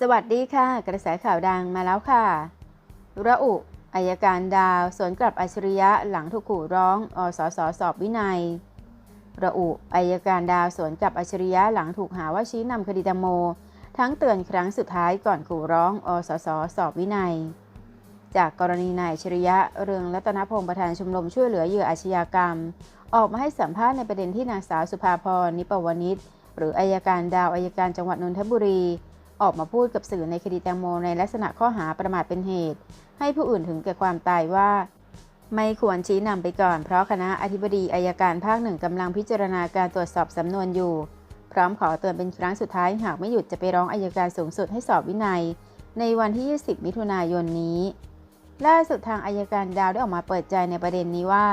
สวัสดีค่ะ กระแสข่าวดังมาแล้วค่ะ ระอุอายการดาว สวนกลับอัจฉริยะหลังถูกขู่ร้อง อสสสอบวินัย ระอุอายการดาวสวนกลับอัจฉริยะหลังถูกหาว่าชี้นำคดีแตงโม ทั้งเตือนครั้งสุดท้ายก่อนขู่ร้อง อสสสอบวินัย จากกรณีนายอัจฉริยะเรืองรัตนพงศ์ประธานชมรมช่วยเหลือเหยื่ออาชญากรรม ออกมาให้สัมภาษณ์ในประเด็นที่นางสาวสุภาพรนิปวนิชหรืออายการดาวอายการจังหวัดนนทบุรี ออกมาพูดกับสื่อในคดีแตงโมในลักษณะข้อหาประมาทเป็นเหตุ ให้ผู้อื่นถึงแก่ความตายว่า ไม่ควรชี้นำไปก่อน เพราะคณะอธิบดีอายการภาคหนึ่งกำลังพิจารณาการตรวจสอบสำนวนอยู่ พร้อมขอเตือนเป็นครั้งสุดท้ายหากไม่หยุดจะไปร้องอายการสูงสุดให้สอบวินัย ในวันที่ 20 มิถุนายนนี้ ล่าสุดทางอายการดาวได้ออกมาเปิดใจในประเด็นนี้ว่า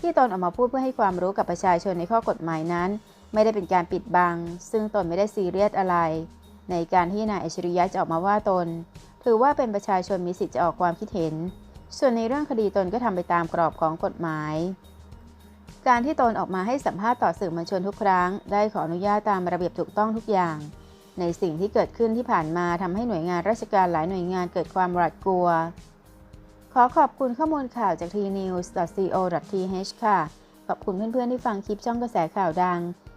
ที่ตนออกมาพูดเพื่อให้ความรู้กับประชาชนในข้อกฎหมายนั้น ไม่ได้เป็นการปิดบัง ซึ่งตนไม่ได้ซีเรียสอะไร ในการที่นายอัจฉริยะจะออกมาว่าตน ถือว่าเป็นประชาชนมีสิทธิ์จะออกความคิดเห็น ส่วนในเรื่องคดีตนก็ทำไปตามกรอบของกฎหมาย การที่ตนออกมาให้สัมภาษณ์ต่อสื่อมวลชนทุกครั้ง ได้ขออนุญาตตามระเบียบถูกต้องทุกอย่าง ในสิ่งที่เกิดขึ้นที่ผ่านมาทำให้หน่วยงานราชการหลายหน่วยงานเกิดความหวาดกลัว ขอขอบคุณข้อมูลข่าวจาก tnews.co.th ค่ะ ขอบคุณเพื่อนๆที่ฟังคลิปช่องกระแสข่าวดัง